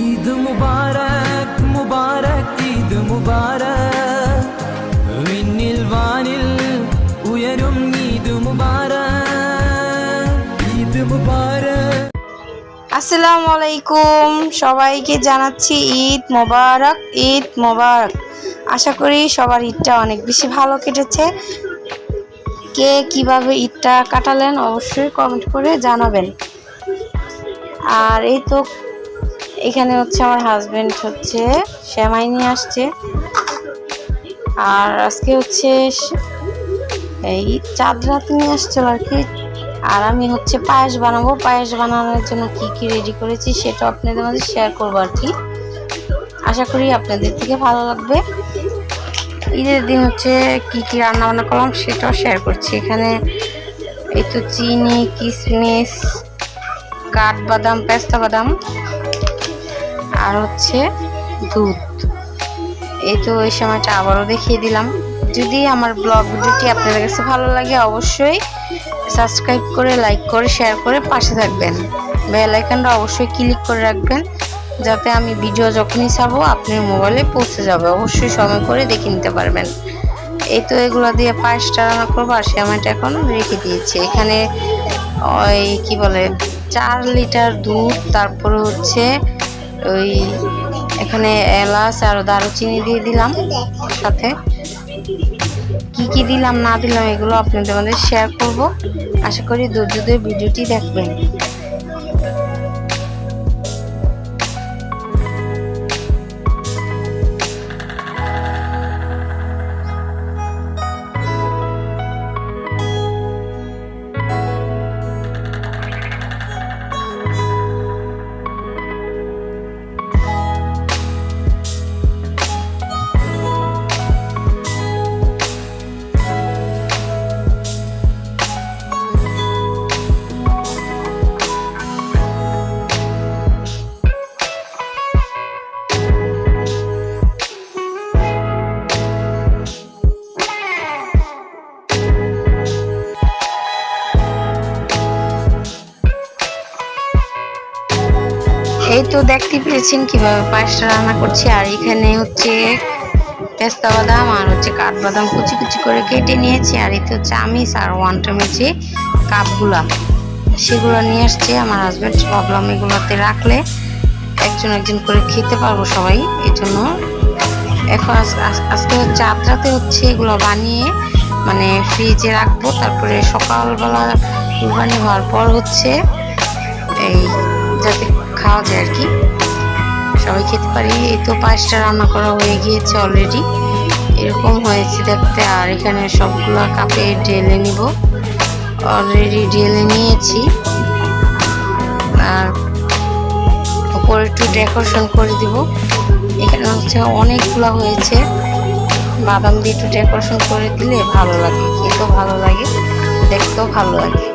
ঈদ മുബാരക് മുബാരക് ഈദ് മുബാരക് വിണ്ണിൽ വാനിൽ ഉയരും ഈദ് മുബാരക് ഈദ് മുബാരക് আসসালামু আলাইকুম সবাইকে জানাচ্ছি ঈদ মোবারক ঈদ মোবারক আশা করি সবার ঈদটা অনেক বেশি ভালো কেটেছে কে কিভাবে ঈদটা কাটালেন অবশ্যই কমেন্ট করে জানাবেন আর এই তো এখানে হচ্ছে আমার হাজবেন্ড হচ্ছে, শ্যামাই নিয়ে আসছে। আর আজকে হচ্ছে এই চাঁদ রাত নিয়ে আসছিল আর কি। আর আমি হচ্ছে পায়েস বানাবো। পায়েস বানানোর জন্য কি কি রেডি করেছি সেটা আপনাদের মাঝে শেয়ার করব আর কি। আশা করি আপনাদের থেকে ভালো লাগবে। ঈদের দিন হচ্ছে কি কি রান্না বান্না করলাম সেটাও শেয়ার করছি। এখানে এই তো চিনি কিশমিশ কাঠবাদাম পেস্তা বাদাম আর হচ্ছে দুধ। এই তো ওই সময়টা আবারও দেখিয়ে দিলাম। যদি আমার ব্লগ ভিডিওটি আপনাদের কাছে ভালো লাগে, অবশ্যই সাবস্ক্রাইব করে, লাইক করে, শেয়ার করে পাশে থাকবেন। বেল আইকনটা অবশ্যই ক্লিক করে রাখবেন, যাতে আমি ভিডিও যখনই ছাড়বো, আপনার মোবাইলে পৌঁছে যাবে। অবশ্যই সময় করে দেখে নিতে পারবেন। এই তো এগুলো দিয়ে পায়েসটা রান্না করব, আর সেমাইটা এখন রেখে দিয়েছি। এখানে ওই কি বলে, চার লিটার দুধ, তারপরে হচ্ছে ওই এখানে এলাচ আর দারুচিনি দিয়ে দিলাম সাথে। কি কি দিলাম না দিলাম এগুলো আপনাদের মধ্যে শেয়ার করব। আশা করি দূর ধরে ভিডিওটি দেখবেন। এই তো দেখতে পেরেছেন কীভাবে পায়েসটা রান্না করছি। আর এখানে হচ্ছে পেস্তা বাদাম আর হচ্ছে কাঠবাদাম কুচি কুচি করে কেটে নিয়েছি। আর এতে হচ্ছে আমিষ আর ওয়ান যে কাপগুলা, সেগুলো নিয়ে আসছে আমার হাজব্যান্ড ভাবলাম এগুলোতে রাখলে একজন একজন করে খেতে পারব সবাই এই জন্য এখন আজ- আজ- আজকে হচ্ছে আদ্রাতে হচ্ছে এগুলো বানিয়ে মানে ফ্রিজে রাখব। তারপরে সকালবেলা কুরবানি হওয়ার পর হচ্ছে এই যাতে খাওয়া যায় আর কি। সবাই খেতে পারি। এই তো পায়েসটা রান্না করা হয়ে গিয়েছে অলরেডি এরকম হয়েছে দেখতে। আর এখানে সবগুলো কাপে ঢেলে নিব। অলরেডি ঢেলে নিয়েছি। আর উপরে একটু ডেকোরেশন করে দিব। এখানে হচ্ছে অনেকগুলো হয়েছে। বাদাম দিয়ে একটু ডেকোরেশন করে দিলে ভালো লাগে। খেতেও ভালো লাগে। দেখতেও ভালো লাগে।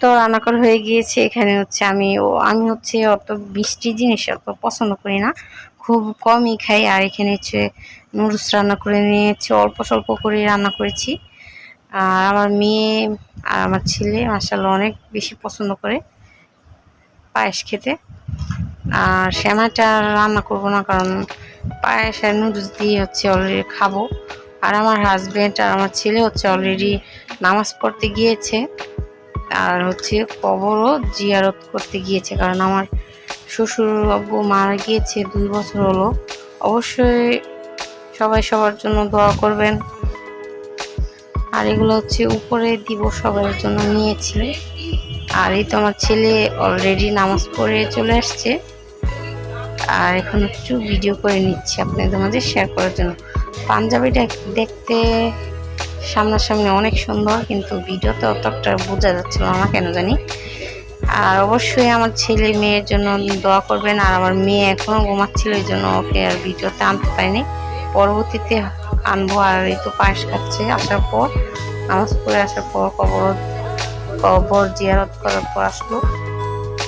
তো রান্না করা হয়ে গিয়েছে। এখানে হচ্ছে আমি আমি হচ্ছে অত বৃষ্টি জিনিস অত পছন্দ করি না। খুব কমই খাই। আর এখানে হচ্ছে নুডলস রান্না করে নিয়েছি। অল্প স্বল্প করে রান্না করেছি। আর আমার মেয়ে আর আমার ছেলে মাসাল্লাহ অনেক বেশি পছন্দ করে পায়েস খেতে। আর শ্যামাটা রান্না করব না কারণ পায়েস আর নুডলস দিয়ে হচ্ছে অলরেডি খাব। আর আমার হাজবেন্ড আর আমার ছেলে হচ্ছে অলরেডি নামাজ পড়তে গিয়েছে। আর হচ্ছে কবরও জিয়ারত করতে গিয়েছে, কারণ আমার শ্বশুর আব্বু মারা গিয়েছে, দুই বছর হলো। অবশ্যই সবাই সবার জন্য দোয়া করবেন। আর এগুলো হচ্ছে উপরে দিব সবার জন্য নিয়েছি। আর এই তো আমার ছেলে অলরেডি নামাজ পড়ে চলে আসছে। আর এখন একটু ভিডিও করে নিচ্ছি আপনাদের মাঝে শেয়ার করার জন্য। পাঞ্জাবিটা দেখতে সামনাসামনি অনেক সুন্দর, কিন্তু ভিডিওতে অতটা বোঝা যাচ্ছিল না, কেন জানি। আর অবশ্যই আমার ছেলে মেয়ের জন্য দোয়া করবেন, আর আমার মেয়ে এখনও ঘুমাচ্ছিল, এই জন্য ওকে আর ভিডিওতে আনতে পারিনি। পরবর্তীতে আনব, আর এই তো পায়েস খাচ্ছে। আসার পর নামাজ পড়ে আসার পর কবর কবর জিয়ারত করার পর আসলো।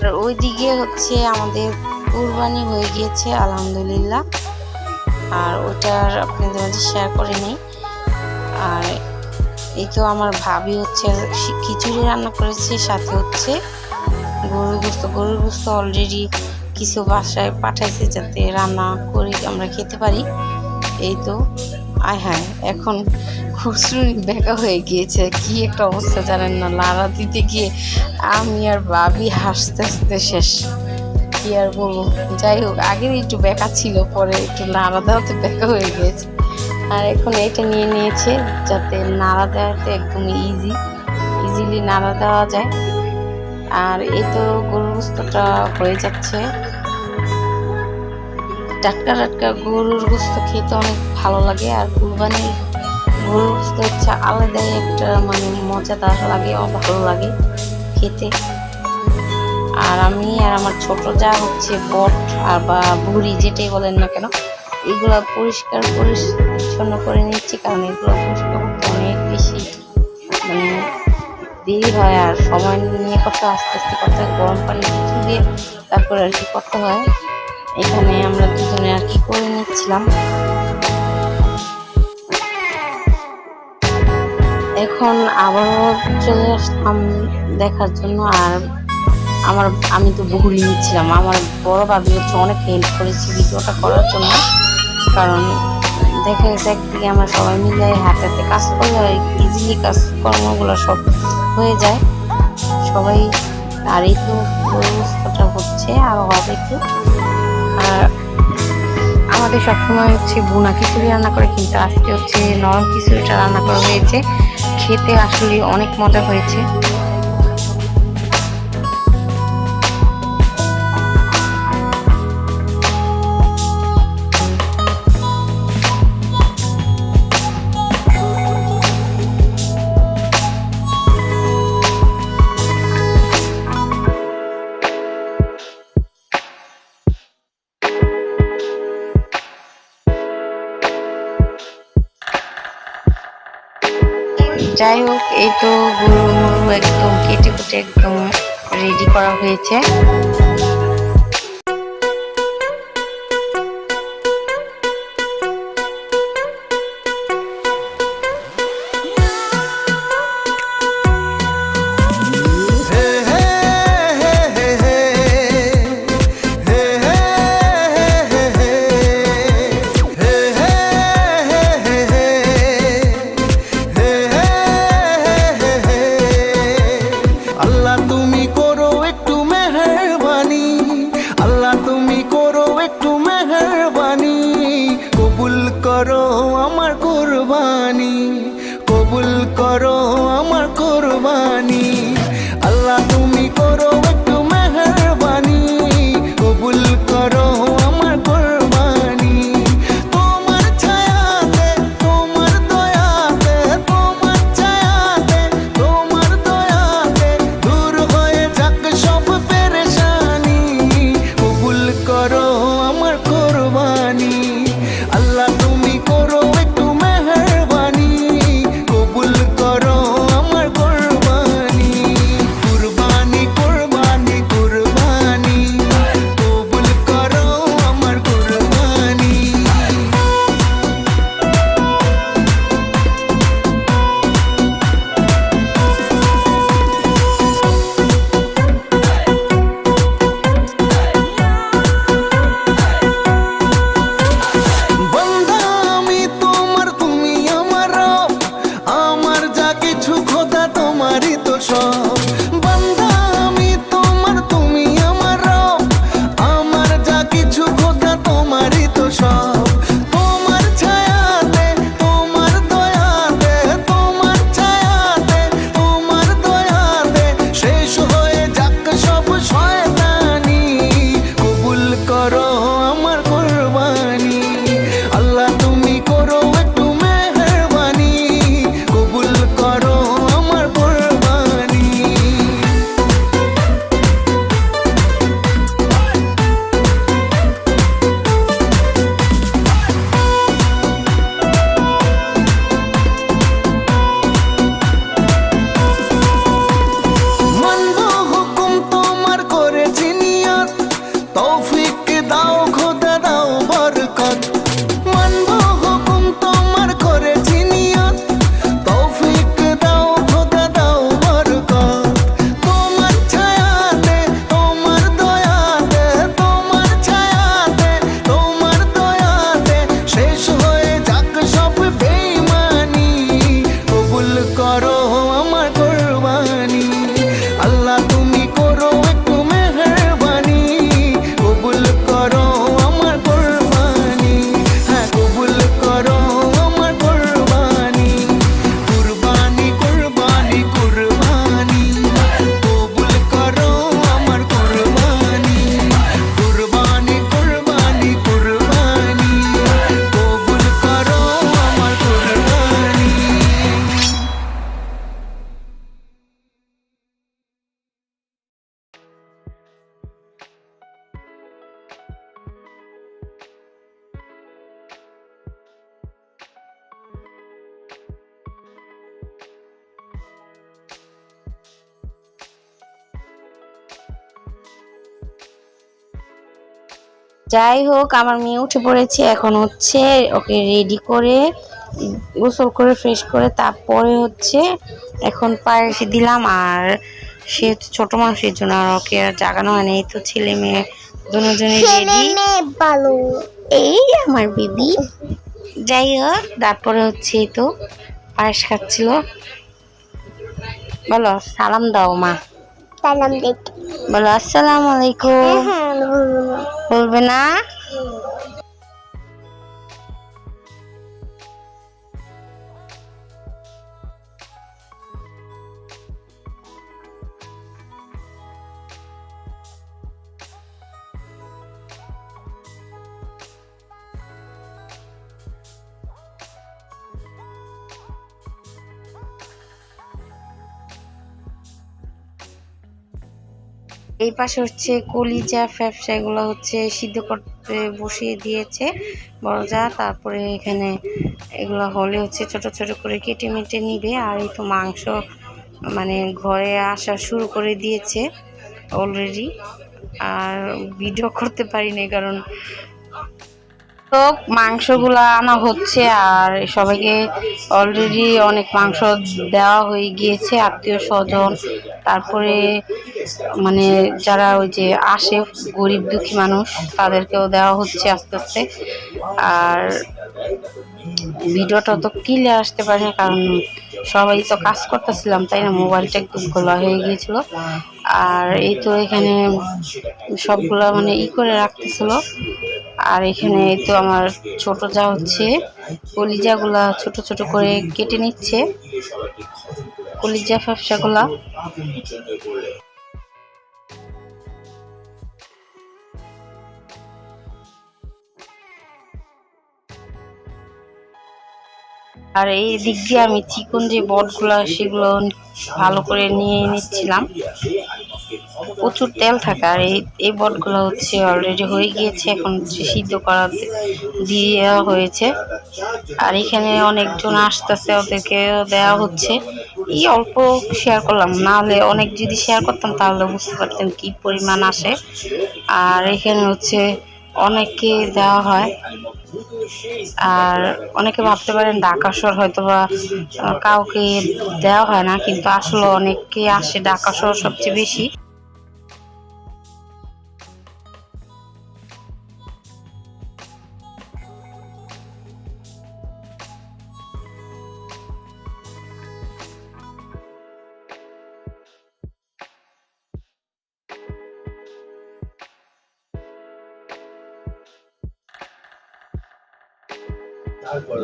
আর ওইদিকে হচ্ছে আমাদের কুরবানি হয়ে গিয়েছে, আলহামদুলিল্লাহ। আর ওটার আপনাদের মাঝে শেয়ার করে নেই। আর এই তো আমার ভাবি হচ্ছে খিচুড়ি রান্না করেছে, সাথে হচ্ছে গরুর গোস্ত। গরুর গোস্ত অলরেডি কিছু বাসায় পাঠাইছে যাতে রান্না করে, আমরা খেতে পারি। এই তো, আয় হ্যাঁ এখন খুচরুনি বেকা হয়ে গিয়েছে। কি একটা অবস্থা জানেন না, লাড়া দিতে গিয়ে আমি আর ভাবি হাসতে হাসতে শেষ। কি আর বলব, যাই হোক, আগের একটু বেকা ছিল, পরে একটু নাড়া দেওয়াতে বেকা হয়ে গিয়েছে। আর এখন এটা নিয়ে নিয়েছে যাতে নাড়া দেওয়াতে একদম ইজি ইজিলি নাড়া দেওয়া যায়। আর এই তো গরুর গোস্তটা হয়ে যাচ্ছে। টাটকা টাটকা গরুর গোস্ত খেতে অনেক ভালো লাগে আর কুরবানির গরুর গোস্ত হচ্ছে আলাদাই একটা মানে মজাদার লাগে ভালো লাগে খেতে। আর আমি আর আমার ছোট যা হচ্ছে বট আর বা বুড়ি যেটাই বলেন না কেন, এগুলো পরিষ্কার পরিচ্ছন্ন করে নিচ্ছি, কারণ এগুলো করতে অনেক বেশি মানে দেরি হয় আর সময় নিয়ে করতে আস্তে আস্তে করতে হয় গরম পানি কিছু দিয়ে তারপরে আর কি করতে হয়। এখানে আমরা দুজনে আর কি করে নিচ্ছিলাম। এখন আবারও চলে আসলাম দেখার জন্য, আর আমার, আমি তো বহুরি নিচ্ছিলাম। আমার বড় ভাবি হচ্ছে অনেক হেল্প করেছে ভিডিওটা করার জন্য, কারণ দেখা গেছে একদিকে আমরা সবাই মিলে হাতে কাজ করলে ইজিলি কাজ কর্মগুলো সব হয়ে যায়। সবাই আর এই তো ব্যবস্থাটা হচ্ছে আর হবে একটু। আর আমাদের সবসময় হচ্ছে বুনা খিচুড়ি রান্না করে, কিন্তু আজকে হচ্ছে নরম খিচুড়িটা রান্না করা হয়েছে। খেতে আসলে অনেক মজা হয়েছে। যাই হোক এই তো গরু একদম কেটে কুটে একদম রেডি করা হয়েছে। যাই হোক আমার মেয়ে উঠে পড়েছে এখন হচ্ছে ওকে রেডি করে গোসল করে ফ্রেশ করে তারপরে হচ্ছে এখন পায়েস দিলাম আর সে হচ্ছে ছোট মানুষের জন্য আর ওকে আর জাগানো হয়নি এই তো ছেলে মেয়ে দুজনে রেডি ভালো। এই আমার বেবি যাই হোক তারপরে হচ্ছে এই তো পায়েস খাচ্ছিল। বলো সালাম দাও মা। সালাম দেখ বলো আসসালামু আলাইকুম। বলবে না। এই পাশে হচ্ছে কলিজা, ফ্যাপসা এগুলো হচ্ছে সিদ্ধ করতে বসিয়ে দিয়েছে বড়জা। তারপরে এখানে এগুলো হলে হচ্ছে ছোট ছোট করে কেটে মেটে নিবে। আর এই তো মাংস মানে ঘরে আসা শুরু করে দিয়েছে অলরেডি আর ভিডিও করতে পারিনি কারণ তো মাংসগুলো আনা হচ্ছে আর সবাইকে অলরেডি অনেক মাংস দেওয়া হয়ে গিয়েছে, আত্মীয় স্বজন। তারপরে মানে যারা ওই যে আসে, গরিব দুঃখী মানুষ, তাদেরকেও দেওয়া হচ্ছে আস্তে আস্তে। আর ভিডিওটা তো ক্লিয়ার আসতে পারে কারণ সবাই তো কাজ করতেছিলাম, তাই না? মোবাইলটা একটু খোলা হয়ে গিয়েছিল। আর এই তো এখানে সবগুলো মানে ই করে রাখতেছিল। আর এখানে এই তো আমার ছোট যা হচ্ছে, কলিজাগুলা ছোট ছোট করে কেটে নিচ্ছে। কলিজা ফ্যাপসাগুলা। আর এই দিক দিয়ে আমি চিকন যে বটগুলো, সেগুলো ভালো করে নিয়ে নিচ্ছিলাম। প্রচুর তেল থাকে আর এই এই বটগুলো হচ্ছে অলরেডি হয়ে গিয়েছে, এখন সিদ্ধ করা দেওয়া হয়েছে। আর এখানে অনেকজন আসতেছে, ওদেরকে দেওয়া হচ্ছে। এই অল্প শেয়ার করলাম, নাহলে অনেক যদি শেয়ার করতাম তাহলে বুঝতে পারতেন কী পরিমাণ আসে। আর এখানে হচ্ছে অনেককে দেওয়া হয়। আর অনেকে ভাবতে পারেন ডাকাসর হয়তো বা কাউকে দেওয়া হয় না, কিন্তু আসলে অনেকে আসে ডাকাসর সবচেয়ে বেশি।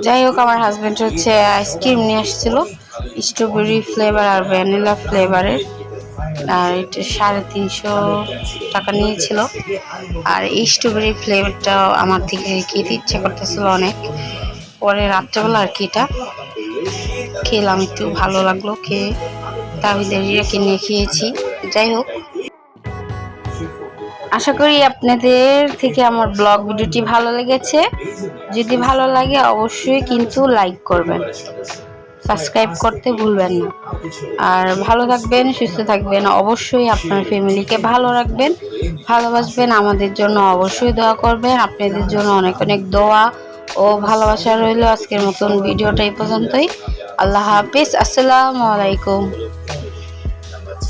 যাই হোক, আমার হাজব্যান্ড হচ্ছে আইসক্রিম নিয়ে আসছিল স্ট্রবেরি ফ্লেভার আর ভ্যানিলা ফ্লেভারের আর এটা সাড়ে তিনশো টাকা নিয়েছিল। আর এই স্ট্রবেরি ফ্লেভারটা আমার থেকে খেতে ইচ্ছে করতেছিল অনেক। পরে রাত্রেবেলা আর কি এটা খেলাম, একটু ভালো লাগল, খেয়ে তাবিদের কিনে খেয়েছি। যাই হোক, আশা করি আপনাদের থেকে আমার ব্লগ ভিডিওটি ভালো লেগেছে। যদি ভালো লাগে অবশ্যই কিন্তু লাইক করবেন। সাবস্ক্রাইব করতে ভুলবেন না। আর ভালো থাকবেন, সুস্থ থাকবেন, অবশ্যই আপনার ফ্যামিলিকে ভালো রাখবেন, ভালোবাসবেন, আমাদের জন্য অবশ্যই দোয়া করবেন। আপনাদের জন্য অনেক অনেক দোয়া ও ভালোবাসা রইল আজকের মতন ভিডিওটা এই পর্যন্তই। আল্লাহ হাফিজ, আসসালামু আলাইকুম।